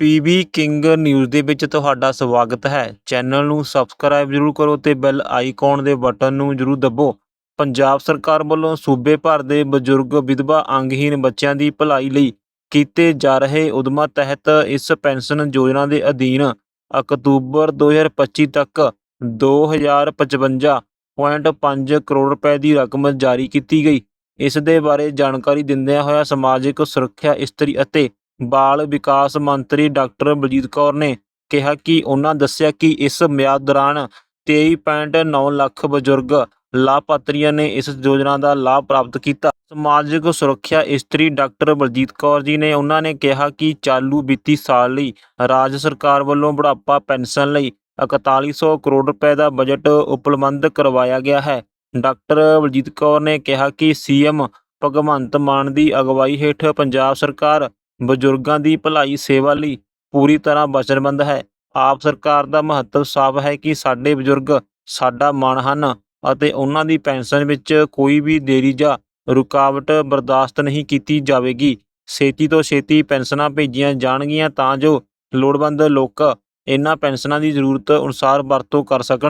PB king news ਦੇ ਵਿੱਚ ਤੁਹਾਡਾ ਸਵਾਗਤ ਹੈ। ਚੈਨਲ ਨੂੰ ਸਬਸਕ੍ਰਾਈਬ ਜ਼ਰੂਰ ਕਰੋ ਤੇ ਬੈਲ ਆਈਕਨ ਦੇ ਬਟਨ ਨੂੰ ਜ਼ਰੂਰ ਦਬੋ। ਪੰਜਾਬ ਸਰਕਾਰ ਵੱਲੋਂ ਸੂਬੇ ਭਰ ਦੇ ਬਜ਼ੁਰਗ, ਵਿਧਵਾ ਅੰਗਹੀਨ ਬੱਚਿਆਂ ਦੀ ਭਲਾਈ ਲਈ ਕੀਤੇ ਜਾ ਰਹੇ ਉਦਮਾਂ ਤਹਿਤ ਇਸ ਪੈਨਸ਼ਨ ਯੋਜਨਾ ਦੇ ਅਧੀਨ ਅਕਤੂਬਰ 2025 ਤੱਕ 2055.5 ਕਰੋੜ ਰੁਪਏ ਦੀ ਰਕਮ ਜਾਰੀ ਕੀਤੀ ਗਈ। ਇਸ ਦੇ ਬਾਰੇ ਜਾਣਕਾਰੀ ਦਿੰਦਿਆਂ ਹੋਇਆ ਸਮਾਜਿਕ ਸੁਰੱਖਿਆ ਇਸਤਰੀ ਅਤੇ ਬਾਲ ਵਿਕਾਸ ਮੰਤਰੀ ਡਾਕਟਰ ਬਲਜੀਤ ਕੌਰ ਨੇ ਕਿਹਾ ਕਿ ਉਹਨਾਂ ਦੱਸਿਆ ਕਿ ਇਸ ਮਿਆਦ ਦੌਰਾਨ 23.9 ਲੱਖ ਬਜ਼ੁਰਗ ਲਾਭਪਾਤਰੀਆਂ ਨੇ ਇਸ ਯੋਜਨਾ ਦਾ ਲਾਭ ਪ੍ਰਾਪਤ ਕੀਤਾ। ਸਮਾਜਿਕ ਸੁਰੱਖਿਆ ਇਸਤਰੀ ਡਾਕਟਰ ਬਲਜੀਤ ਕੌਰ ਜੀ ਨੇ ਉਹਨਾਂ ਨੇ ਕਿਹਾ ਕਿ ਚਾਲੂ ਵਿੱਤੀ ਸਾਲ ਲਈ ਰਾਜ ਸਰਕਾਰ ਵੱਲੋਂ ਬੁਢਾਪਾ ਪੈਨਸ਼ਨ ਲਈ 4100 ਕਰੋੜ ਰੁਪਏ ਦਾ ਬਜਟ ਉਪਲਬਧ ਕਰਵਾਇਆ ਗਿਆ ਹੈ। ਡਾਕਟਰ ਬਲਜੀਤ ਕੌਰ ਨੇ ਕਿਹਾ ਕਿ ਸੀਐਮ ਭਗਵੰਤ ਮਾਨ ਦੀ ਅਗਵਾਈ ਹੇਠ ਪੰਜਾਬ ਸਰਕਾਰ ਬਜ਼ੁਰਗਾਂ ਦੀ ਭਲਾਈ ਸੇਵਾ ਲਈ ਪੂਰੀ ਤਰ੍ਹਾਂ ਵਚਨਬੱਧ ਹੈ। ਆਪ ਸਰਕਾਰ ਦਾ ਮਹੱਤਵ ਸਾਫ਼ ਹੈ ਕਿ ਸਾਡੇ ਬਜ਼ੁਰਗ ਸਾਡਾ ਮਾਣ ਹਨ ਅਤੇ ਉਹਨਾਂ ਦੀ ਪੈਨਸ਼ਨ ਵਿੱਚ ਕੋਈ ਵੀ ਦੇਰੀ ਜਾਂ ਰੁਕਾਵਟ ਬਰਦਾਸ਼ਤ ਨਹੀਂ ਕੀਤੀ ਜਾਵੇਗੀ। ਛੇਤੀ ਤੋਂ ਛੇਤੀ ਪੈਨਸ਼ਨਾਂ ਭੇਜੀਆਂ ਜਾਣਗੀਆਂ ਤਾਂ ਜੋ ਲੋੜਵੰਦ ਲੋਕ ਇਹਨਾਂ ਪੈਨਸ਼ਨਾਂ ਦੀ ਜ਼ਰੂਰਤ ਅਨੁਸਾਰ ਵਰਤੋਂ ਕਰ ਸਕਣ।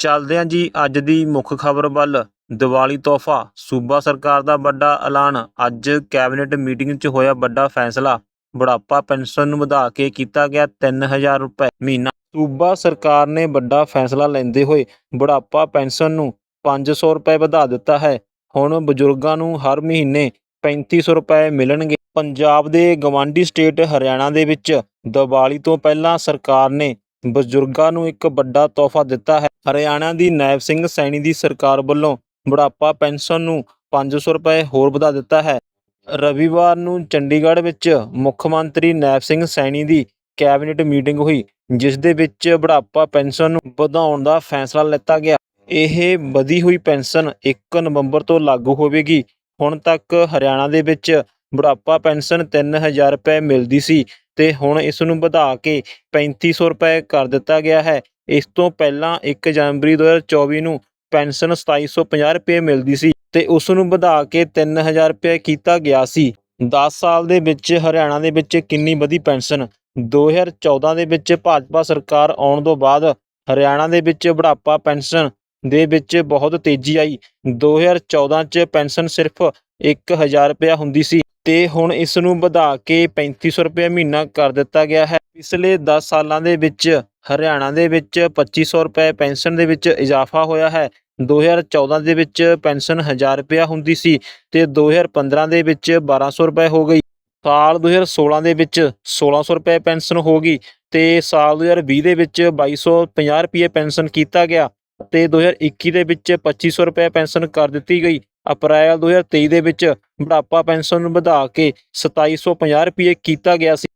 ਚੱਲਦੇ ਹਾਂ ਜੀ ਅੱਜ ਦੀ ਮੁੱਖ ਖਬਰ ਵੱਲ। ਦੀਵਾਲੀ ਤੋਹਫਾ, ਸੂਬਾ ਸਰਕਾਰ ਦਾ ਵੱਡਾ ਐਲਾਨ। ਅੱਜ ਕੈਬਨਿਟ ਮੀਟਿੰਗ 'ਚ ਹੋਇਆ ਵੱਡਾ ਫੈਸਲਾ। ਬੁਢਾਪਾ ਪੈਨਸ਼ਨ ਨੂੰ ਵਧਾ ਕੇ ਕੀਤਾ ਗਿਆ 3000 ਰੁਪਏ ਮਹੀਨਾ। ਸੂਬਾ ਸਰਕਾਰ ਨੇ ਵੱਡਾ ਫੈਸਲਾ ਲੈਂਦੇ ਹੋਏ ਬੁਢਾਪਾ ਪੈਨਸ਼ਨ ਨੂੰ 500 ਰੁਪਏ ਵਧਾ ਦਿੱਤਾ ਹੈ। ਹੁਣ ਬਜ਼ੁਰਗਾਂ ਨੂੰ ਹਰ ਮਹੀਨੇ 3500 ਰੁਪਏ ਮਿਲਣਗੇ। ਪੰਜਾਬ ਦੇ ਗਵਾਂਢੀ ਸਟੇਟ ਹਰਿਆਣਾ ਦੇ ਵਿੱਚ ਦੀਵਾਲੀ ਤੋਂ ਪਹਿਲਾਂ ਸਰਕਾਰ ਨੇ ਬਜ਼ੁਰਗਾਂ ਨੂੰ ਇੱਕ ਵੱਡਾ ਤੋਹਫਾ ਦਿੱਤਾ ਹੈ। ਹਰਿਆਣਾ ਦੀ ਨਾਇਬ ਸਿੰਘ ਸੈਣੀ ਦੀ ਸਰਕਾਰ ਵੱਲੋਂ ਬੁਢਾਪਾ ਪੈਨਸ਼ਨ ਨੂੰ 500 ਰੁਪਏ ਹੋਰ ਵਧਾ ਦਿੱਤਾ ਹੈ। ਰਵੀਵਾਰ ਨੂੰ ਚੰਡੀਗੜ੍ਹ ਵਿੱਚ ਮੁੱਖ ਮੰਤਰੀ ਨਾਇਬ ਸਿੰਘ ਸੈਣੀ ਦੀ ਕੈਬਨਿਟ ਮੀਟਿੰਗ ਹੋਈ, ਜਿਸ ਦੇ ਵਿੱਚ ਬੁਢਾਪਾ ਪੈਨਸ਼ਨ ਨੂੰ ਵਧਾਉਣ ਦਾ ਫੈਸਲਾ ਲਿੱਤਾ ਗਿਆ। ਇਹ ਵਧੀ ਹੋਈ ਪੈਨਸ਼ਨ 1 ਨਵੰਬਰ ਤੋਂ ਲਾਗੂ ਹੋਵੇਗੀ। ਹੁਣ ਤੱਕ ਹਰਿਆਣਾ ਦੇ ਵਿੱਚ ਬੁਢਾਪਾ ਪੈਨਸ਼ਨ 3000 ਰੁਪਏ ਮਿਲਦੀ ਸੀ। ਤੇ ਹੁਣ ਇਸ ਨੂੰ ਵਧਾ ਕੇ 3500 ਰੁਪਏ ਕਰ ਦਿੱਤਾ ਗਿਆ ਹੈ। ਇਸ ਤੋਂ ਪਹਿਲਾਂ 1 ਜਨਵਰੀ 2024 ਨੂੰ ਪੈਨਸ਼ਨ 2750 ਰੁਪਏ ਮਿਲਦੀ ਸੀ ਤੇ ਉਸ ਨੂੰ ਵਧਾ ਕੇ 3000 ਰੁਪਏ ਕੀਤਾ ਗਿਆ ਸੀ। 10 ਸਾਲ ਦੇ ਵਿੱਚ ਹਰਿਆਣਾ ਦੇ ਵਿੱਚ ਕਿੰਨੀ ਵਧੀ ਪੈਨਸ਼ਨ? 2014 ਦੇ ਵਿੱਚ ਭਾਜਪਾ ਸਰਕਾਰ ਆਉਣ ਤੋਂ ਬਾਅਦ ਹਰਿਆਣਾ ਦੇ ਵਿੱਚ ਬੁਢਾਪਾ ਪੈਨਸ਼ਨ ਦੇ ਵਿੱਚ ਬਹੁਤ ਤੇਜ਼ੀ ਆਈ। 2014 ਚ ਪੈਨਸ਼ਨ ਸਿਰਫ 1000 ਰੁਪਇਆ ਹੁੰਦੀ ਸੀ। ਅਤੇ ਹੁਣ ਇਸ ਨੂੰ ਵਧਾ ਕੇ ਪੈਂਤੀ ਸੌ ਰੁਪਏ ਮਹੀਨਾ ਕਰ ਦਿੱਤਾ ਗਿਆ ਹੈ। ਪਿਛਲੇ ਦਸ ਸਾਲਾਂ ਦੇ ਵਿੱਚ ਹਰਿਆਣਾ ਦੇ ਵਿੱਚ ਪੱਚੀ ਸੌ ਰੁਪਏ ਪੈਨਸ਼ਨ ਦੇ ਵਿੱਚ ਇਜ਼ਾਫਾ ਹੋਇਆ ਹੈ। 2014 ਦੇ ਵਿੱਚ ਪੈਨਸ਼ਨ 1000 ਰੁਪਇਆ ਹੁੰਦੀ ਸੀ ਤੇ 2015 ਦੇ ਵਿੱਚ 1200 ਰੁਪਏ ਹੋ ਗਈ। ਸਾਲ 2016 ਦੇ ਵਿੱਚ 1600 ਰੁਪਏ ਪੈਨਸ਼ਨ ਹੋ ਗਈ ਤੇ ਸਾਲ 2020 ਦੇ ਵਿੱਚ 2250 ਰੁਪਏ ਪੈਨਸ਼ਨ ਕੀਤਾ ਗਿਆ ਤੇ 2021 ਦੇ ਵਿੱਚ 2500 ਰੁਪਏ ਪੈਨਸ਼ਨ ਕਰ ਦਿੱਤੀ ਗਈ। ਅਪ੍ਰੈਲ 2023 ਦੇ ਵਿੱਚ ਬੁਢਾਪਾ ਪੈਨਸ਼ਨ ਨੂੰ ਵਧਾ ਕੇ 2750 ਰੁਪਏ ਕੀਤਾ ਗਿਆ ਸੀ।